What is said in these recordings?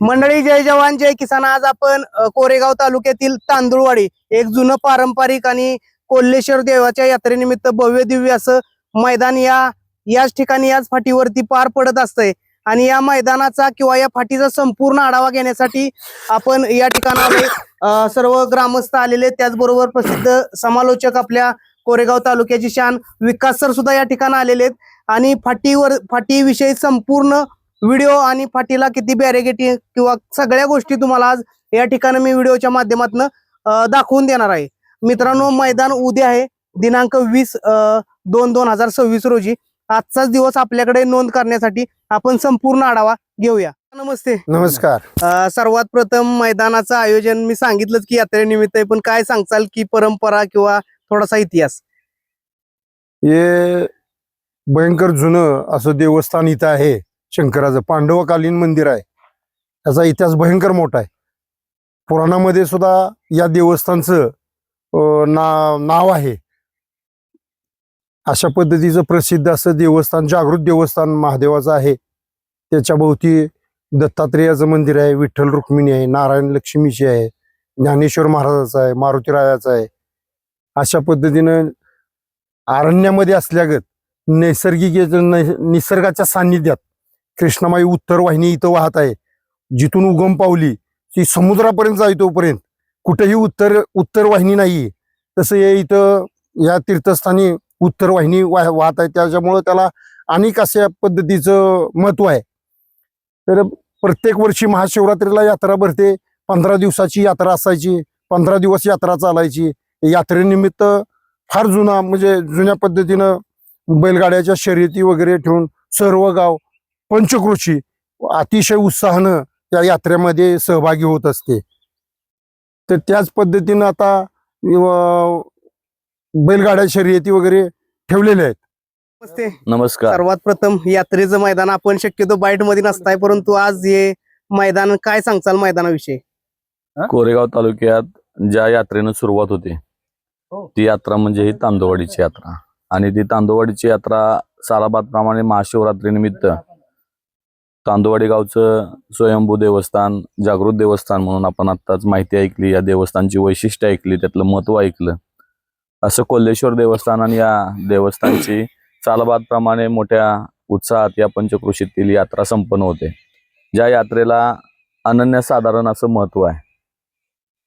मंडळी जय जवान जय किसान. आज आपण कोरेगाव तालुक्यातील तांदुळवाडी एक जुनं पारंपरिक आणि कोल्हेश्वर देवाच्या यात्रेनिमित्त भव्य दिव्य असं मैदान या याच ठिकाणी याच फाटीवरती पार पडत असतंय. आणि या मैदानाचा किंवा या फाटीचा संपूर्ण आढावा घेण्यासाठी आपण या ठिकाणावर सर्व ग्रामस्थ आलेले. त्याचबरोबर प्रसिद्ध समालोचक आपल्या कोरेगाव तालुक्याची शान विकास सर सुद्धा या ठिकाणी आलेले आहेत. आणि फाटीवर फाटीविषयी संपूर्ण व्हिडिओ आणि फाटीला किती बॅरेगेटी किंवा सगळ्या गोष्टी तुम्हाला आज या ठिकाणी मी व्हिडिओच्या माध्यमातून दाखवून देणार आहे. मित्रांनो मैदान उद्या आहे. दिनांक वीस दोन दोन हजार सव्वीस रोजी. आजचाच दिवस आपल्याकडे नोंद करण्यासाठी आपण संपूर्ण आढावा घेऊया. नमस्ते. नमस्कार. सर्वात प्रथम मैदानाचं आयोजन मी सांगितलंच की यात्रेनिमित्त आहे पण काय सांगचाल की परंपरा किंवा थोडासा इतिहास? हे भयंकर जुनं असं देवस्थान इथं आहे. शंकराचं पांडवकालीन मंदिर आहे. त्याचा इतिहास भयंकर मोठा आहे. पुराणामध्ये सुद्धा या देवस्थानचं ना नाव आहे. अशा पद्धतीचं प्रसिद्ध असं देवस्थान जागृत देवस्थान महादेवाचं आहे. त्याच्या भोवती दत्तात्रेयाचं मंदिर आहे विठ्ठल रुक्मिणी आहे नारायण लक्ष्मीची आहे ज्ञानेश्वर महाराजाचं आहे मारुतीरायाचं आहे. अशा पद्धतीनं अरण्यामध्ये असल्यागत नैसर्गिक निसर्गाच्या सान्निध्यात कृष्णामाई उत्तर वाहिनी इथं वाहत आहे. जिथून उगम पावली ती समुद्रापर्यंत जाई तोपर्यंत. कुठेही उत्तर उत्तर वाहिनी नाही तसं हे इथं या तीर्थस्थानी उत्तर वाहिनी वाह वाहत आहे. त्याच्यामुळं त्याला अनेक अशा पद्धतीचं महत्त्व आहे. तर प्रत्येक वर्षी महाशिवरात्रीला यात्रा भरते. पंधरा दिवसाची यात्रा असायची. पंधरा दिवस यात्रा चालायची. यात्रेनिमित्त फार जुना म्हणजे जुन्या पद्धतीनं बैलगाड्याच्या शर्यती वगैरे ठेवून सर्व गाव पंचकृषी अतिशय उत्साहानं त्या यात्रेमध्ये सहभागी होत असते. तर त्याच पद्धतीनं आता बैलगाड्या शर्यती वगैरे ठेवलेल्या आहेत. नमस्ते. नमस्कार. सर्वात प्रथम यात्रेचं मैदान आपण शक्यतो बाईटमध्ये नसताय परंतु आज हे मैदान काय सांगचाल मैदानाविषयी? कोरेगाव तालुक्यात ज्या यात्रेनं सुरुवात होते हो. ती यात्रा म्हणजे ही तांदूळवाडीची यात्रा. आणि ती तांदूळवाडीची यात्रा सालाबाद प्रमाणे महाशिवरात्रीनिमित्त चांदवाडी गावचं स्वयंभू देवस्थान जागृत देवस्थान म्हणून आपण आत्ताच माहिती ऐकली या देवस्थानची वैशिष्ट्य ऐकली त्यातलं महत्त्व ऐकलं. असं कोल्हेश्वर देवस्थान आणि या देवस्थानची चालबादप्रमाणे मोठ्या उत्साहात या पंचकृषीतील यात्रा संपन्न होते. ज्या यात्रेला अनन्यसाधारण असं महत्त्व आहे.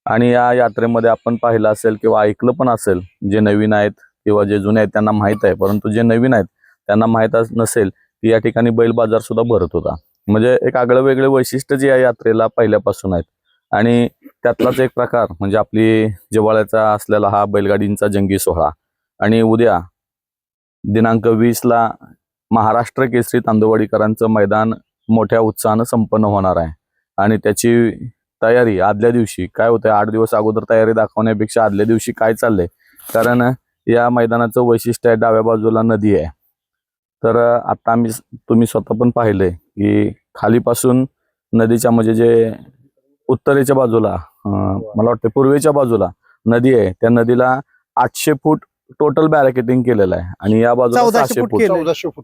आणि या यात्रेमध्ये आपण पाहिलं असेल किंवा ऐकलं पण असेल जे नवीन आहेत किंवा जे जुने आहेत त्यांना माहीत आहे परंतु जे नवीन आहेत त्यांना माहीत नसेल की या ठिकाणी बैल बाजार सुद्धा भरत होता. म्हणजे एक आगळं वेगळे वैशिष्ट्य जे या यात्रेला पहिल्यापासून आहेत. आणि त्यातलाच एक प्रकार म्हणजे आपली जिव्हाळ्याचा असलेला हा बैलगाडींचा जंगी सोहळा. आणि उद्या दिनांक वीसला महाराष्ट्र केसरी तांदुवाडीकरांचं मैदान मोठ्या उत्साहानं संपन्न होणार आहे. आणि त्याची तयारी आदल्या दिवशी काय होतंय? आठ दिवस अगोदर तयारी दाखवण्यापेक्षा आदल्या दिवशी काय चाललंय? कारण या मैदानाचं वैशिष्ट्य आहे डाव्या बाजूला नदी आहे. तर आता आम्ही तुम्ही स्वतः पण पाहिलंय की खालीपासून नदीच्या म्हणजे जे उत्तरेच्या बाजूला मला वाटतं पूर्वेच्या बाजूला नदी आहे त्या नदीला आठशे फूट टोटल बॅरिकेटिंग केलेलं आहे. आणि या बाजूला सहाशे फूट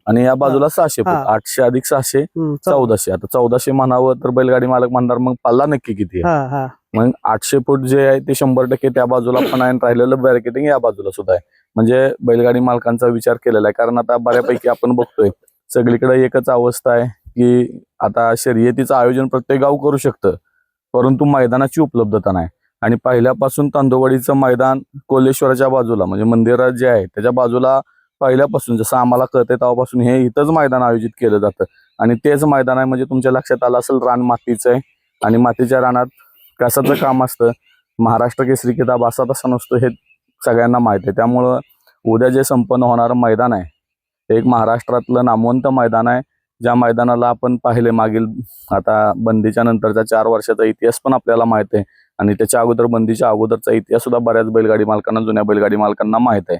आणि या बाजूला सहाशे फूट. आठशे अधिक सहाशे चौदाशे. आता चौदाशे म्हणावं तर बैलगाडी मालक म्हणणार मग पल्ला नक्की किती आहे? हा हा. मग आठशे फूट जे आहे ते शंभर टक्के त्या बाजूला पण आहे आणि राहिलेलं बॅरिकेटिंग या बाजूला सुद्धा आहे. म्हणजे बैलगाडी मालकांचा विचार केलेला आहे. कारण आता बऱ्यापैकी आपण बघतोय सगळीकडे एकच अवस्था आहे. की आता शर्यतीचं आयोजन प्रत्येक गाव करू शकतं परंतु मैदानाची उपलब्धता नाही. आणि पहिल्यापासून तांदूळवाडीचं मैदान कोल्हेश्वराच्या बाजूला म्हणजे मंदिरात जे आहे त्याच्या बाजूला पहिल्यापासून जसं आम्हाला कळतंय तेव्हापासून हे इथंच मैदान आयोजित केलं जातं. आणि तेच मैदान आहे म्हणजे तुमच्या लक्षात आलं असेल रान मातीचं आहे. आणि मातीच्या रानात कशाचं काम असतं? महाराष्ट्र केसरी किताब असा तसा नसतो हे सगळ्यांना माहीत आहे. त्यामुळं उद्या जे संपन्न होणारं मैदान आहे ते एक महाराष्ट्रातलं नामवंत मैदान आहे. ज्या मैदानाला आपण पाहिले मागील आता बंदीच्या नंतरचा चार वर्षाचा इतिहास पण आपल्याला माहीत आहे. आणि त्याच्या अगोदर बंदीच्या अगोदरचा इतिहास सुद्धा बऱ्याच बैलगाडी मालकांना जुन्या बैलगाडी मालकांना माहीत आहे.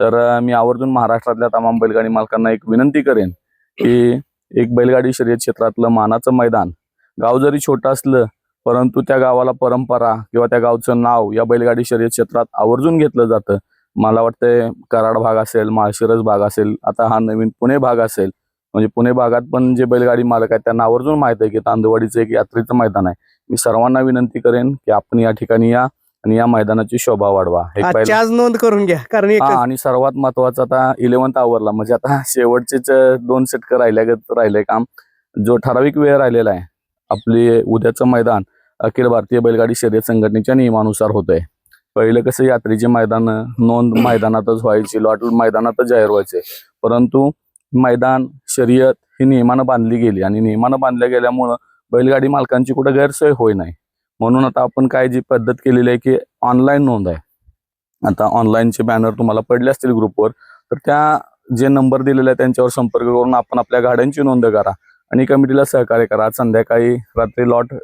तर मी आवर्जून महाराष्ट्रातल्या तमाम बैलगाडी मालकांना एक विनंती करेन की एक बैलगाडी शर्यत क्षेत्रातलं मानाचं मैदान गाव जरी छोटं असलं परंतु त्या गावाला परंपरा किंवा त्या गावचं नाव या बैलगाडी शर्यत क्षेत्रात आवर्जून घेतलं जातं. मला वाटतंय कराड भाग असेल माळशिरस भाग असेल आता हा नवीन पुणे भाग असेल म्हणजे पुणे भागात पण जे बैलगाडी मालक आहेत त्यांना आवर्जून माहीत आहे की तांदूळवाडीचं एक यात्रेचं मैदान आहे. मी सर्वांना विनंती करेन की आपण या ठिकाणी या आणि या मैदानाची शोभा वाढवा. नोंद करून घ्या कारण हा आणि सर्वात महत्वाचं आता इलेव्हन्थ आवरला म्हणजे आता शेवटचेच दोन राहिल्यागत राहिलंय काम. जो ठराविक वेळ राहिलेला आहे आपली उद्याचं मैदान अखिल भारतीय बैलगाडी शर्यत संघटनेच्या नियमानुसार होत आहे पहिलं कसं यात्रेचे मैदान नोंद मैदानातच व्हायची लॉट मैदानातच जाहीर व्हायचे. परंतु मैदान शर्यत ही नियमानं बांधली गेली. आणि नियमानं बांधल्या गेल्यामुळं बैलगाडी मालकांची कुठं गैरसोय होई नाही. म्हणून आता आपण काय जी पद्धत केलेली आहे की ऑनलाईन नोंद आहे. आता ऑनलाईनचे बॅनर तुम्हाला पडले असतील ग्रुपवर तर त्या जे नंबर दिलेले आहे त्यांच्यावर संपर्क करून आपण आपल्या गाड्यांची नोंद करा आणि कमिटीला सहकार्य करा. आज संध्याकाळी रात्री लॉट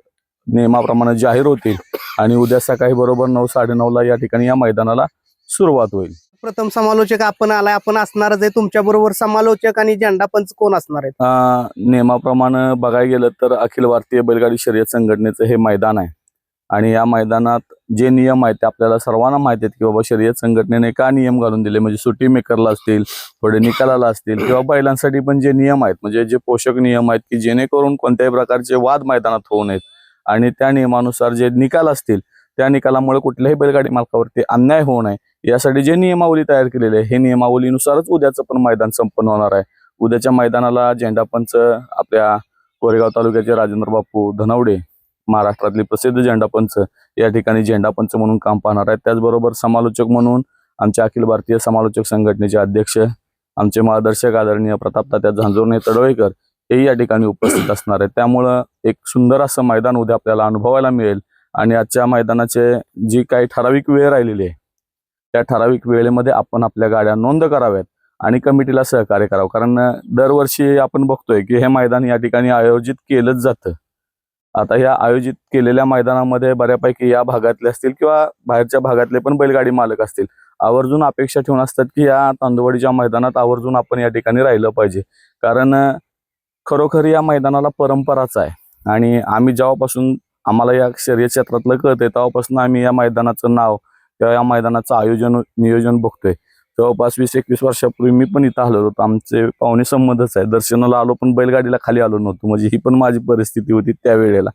नियमाप्रमाणे जाहीर होतील आणि उद्या सकाळी बरोबर नऊ साडेनऊला या ठिकाणी या मैदानाला सुरुवात होईल. प्रथम समालोचक आपण आलाय. आपण असणारच आहे. तुमच्या बरोबर समालोचक आणि झेंडा पंच कोण असणार आहेत? अं, नियमाप्रमाणे बघायला गेलं तर अखिल भारतीय बैलगाडी शर्यत संघटनेचं हे मैदान आहे. आणि या मैदानात जे नियम आहेत ते आपल्याला सर्वांना माहिती आहेत की बाबा शर्यत संघटनेने का नियम घालून दिले? म्हणजे सुट्टी मेकरला असतील थोडे निकालाला असतील किंवा बैलांसाठी पण जे नियम आहेत म्हणजे जे पोषक नियम आहेत की जेणेकरून कोणत्याही प्रकारचे वाद मैदानात होऊ नयेत. आणि त्या नियमानुसार जे निकाल असतील त्या निकालामुळे कुठल्याही बैलगाडी मालकावरती अन्याय होऊ नये. यासाठी जे नियमावली तयार केलेली आहे हे नियमावलीनुसारच उद्याचं पण मैदान संपन्न होणार आहे. उद्याच्या मैदानाला झेंडापंच आपल्या कोरेगाव तालुक्याचे राजेंद्र बापू धनावडे महाराष्ट्रातले प्रसिद्ध झेंडापंच या ठिकाणी झेंडापंच म्हणून काम पाहणार आहेत. त्याचबरोबर समालोचक म्हणून आमच्या अखिल भारतीय समालोचक संघटनेचे अध्यक्ष आमचे मार्गदर्शक आदरणीय प्रताप तात्या झांजोरणे तडवळेकर हेही या ठिकाणी उपस्थित असणार आहेत. त्यामुळं एक सुंदर असं मैदान उद्या आपल्याला अनुभवायला मिळेल आणि आजच्या मैदानाचे जी काही ठराविक वेळ राहिलेली आहे त्या ठराविक वेळेमध्ये आपण आपल्या गाड्या नोंद कराव्यात आणि कमिटीला सहकार्य करावं. कारण दरवर्षी आपण बघतोय की हे मैदान या ठिकाणी आयोजित केलंच जातं. आता या आयोजित केलेल्या मैदानामध्ये बऱ्यापैकी या भागातले असतील किंवा बाहेरच्या भागातले पण बैलगाडी मालक असतील. आवर्जून अपेक्षा ठेवून असतात की या तांदवडीच्या मैदानात आवर्जून आपण या ठिकाणी राहिलं पाहिजे. कारण खरोखर या मैदानाला परंपराच आहे. आणि आम्ही जेव्हापासून आम्हाला या शर्यत क्षेत्रातलं कळतंय तेव्हापासून आम्ही या मैदानाचं नाव किंवा या मैदानाचं आयोजन नियोजन बघतोय. जवळपास वीस एकवीस वर्षापूर्वी मी पण इथं आलो होतो. आमचे पाहुणे संबंधच आहे दर्शनाला आलो पण बैलगाडीला खाली आलो नव्हतो. म्हणजे ही पण माझी परिस्थिती होती त्यावेळेला.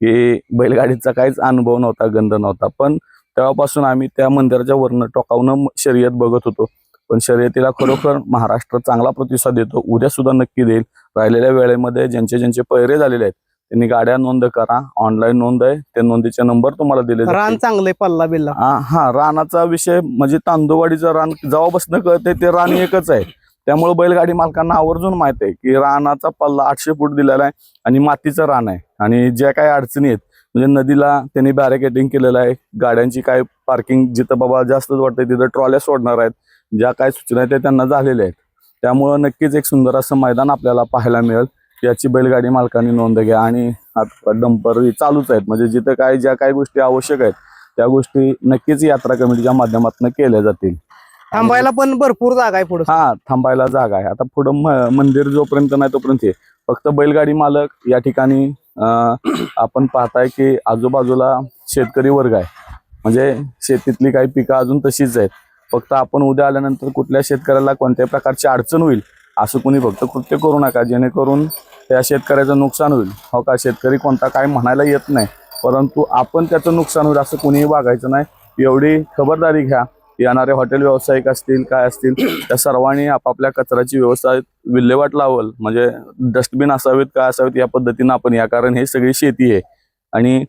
की बैलगाडीचा काहीच अनुभव नव्हता गंध नव्हता. पण तेव्हापासून आम्ही त्या मंदिराच्या वरनं टोकावनं शर्यत बघत होतो. पण शर्यतीला खरोखर महाराष्ट्र चांगला प्रतिसाद देतो. उद्या सुद्धा नक्की देईल. राहिलेल्या वेळेमध्ये ज्यांचे ज्यांचे पैरे झालेले आहेत त्यांनी गाड्या नोंद करा ऑनलाईन नोंद आहे. त्या नोंदीचे नंबर तुम्हाला दिले. रान चांगलंय पल्ला बिल्ला. हा हा रानाचा विषय म्हणजे तांदूळवाडीचं रान जेव्हापासून कळते ते रान एकच आहे. त्यामुळे बैलगाडी मालकांना आवर्जून माहीत आहे की रानाचा पल्ला आठशे फूट दिलेला आहे आणि मातीचं रान आहे. आणि ज्या काही अडचणी आहेत म्हणजे नदीला त्यांनी बॅरिकेटिंग केलेलं आहे. गाड्यांची काय पार्किंग जिथं बाबा जास्तच वाटतंय तिथं ट्रॉल्या सोडणार आहेत. ज्या काय सूचना आहेत त्या त्यांना झालेल्या आहेत. त्यामुळं नक्कीच एक सुंदर असं मैदान आपल्याला पाहायला मिळेल. याची बैलगाडी मालकांनी नोंद घ्या आणि आता डंपर चालूच आहेत. म्हणजे जिथं काय ज्या काही गोष्टी आवश्यक आहेत त्या गोष्टी नक्कीच यात्रा कमिटीच्या माध्यमातून केल्या जातील. थांबायला पण भरपूर जागा आहे पुढे. हा थांबायला जागा आहे. आता पुढं मंदिर जोपर्यंत नाही तोपर्यंत हे. फक्त बैलगाडी मालक या ठिकाणी आपण पाहताय की आजूबाजूला शेतकरी वर्ग आहे. म्हणजे शेतीतली काही पिकं अजून तशीच आहेत. फक्त आपण उद्या आल्यानंतर कुठल्या शेतकऱ्याला कोणत्याही प्रकारची अडचण होईल असं कोणी फक्त कृत्य करू नका. जेणेकरून त्या शेतकऱ्याचं नुकसान होईल. हो का? शेतकरी कोणता काय म्हणायला येत नाही. परंतु आपण त्याचं नुकसान होईल असं कोणीही वागायचं नाही. एवढी खबरदारी घ्या. येणारे हॉटेल व्यावसायिक असतील काय असतील त्या सर्वांनी आपापल्या कचऱ्याची व्यवस्था विल्हेवाट लावल. म्हणजे डस्टबिन असावेत काय असावेत या पद्धतीनं आपण या. कारण हे सगळी शेती आहे. आणि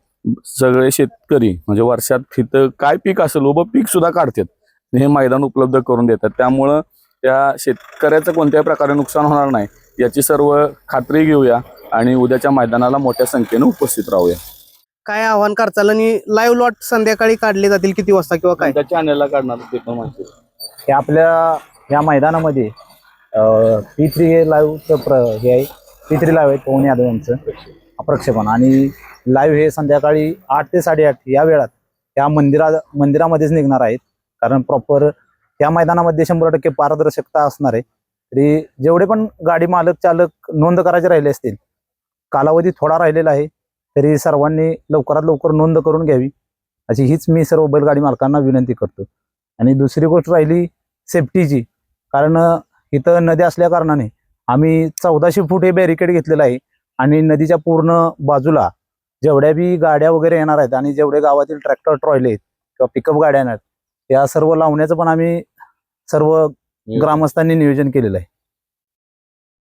सगळे शेतकरी म्हणजे वर्षात तिथं काय पीक असेल उभं पीक सुद्धा काढतात. हे मैदान उपलब्ध करून देतात. त्यामुळं त्या शेतकऱ्याचं कोणत्याही प्रकारे नुकसान होणार नाही. याची सर्व खात्री घेऊया आणि उद्याच्या मैदानाला मोठ्या संख्येने उपस्थित राहूया. काय आव्हान करचाल आणि लाईव्ह लॉट संध्याकाळी काढले जातील किती वाजता किंवा काय? त्या चॅनेलला काढणार ते पण माहिती. हे आपल्या या मैदानामध्ये पी थ्री हे लाईव्हचं प्र हे आहे. पी थ्री लाईव्ह आहे पवन यादव यांचं प्रक्षेपण. आणि लाईव्ह हे संध्याकाळी आठ ते साडेआठ या वेळात या मंदिरा मंदिरामध्येच निघणार आहेत. कारण प्रॉपर या मैदानामध्ये शंभर टक्के पारदर्शकता असणार आहे. तरी जेवढे पण गाडी मालक चालक नोंद करायचे राहिले असतील कालावधी थोडा राहिलेला आहे तरी सर्वांनी लवकरात लवकर नोंद करून घ्यावी अशी हीच मी सर्व बैलगाडी मालकांना विनंती करतो. आणि दुसरी गोष्ट राहिली सेफ्टीची कारण इथं नदी असल्या कारणाने आम्ही चौदाशे फूट हे बॅरिकेड घेतलेलं आहे आणि नदीच्या पूर्ण बाजूला जेवढ्या बी गाड्या वगैरे येणार आहेत आणि जेवढे गावातील ट्रॅक्टर ट्रॉयले आहेत किंवा पिकअप गाड्या येणार आहेत, या सर्व लावण्याचं पण आम्ही सर्व ग्रामस्थांनी नियोजन केलेलं आहे.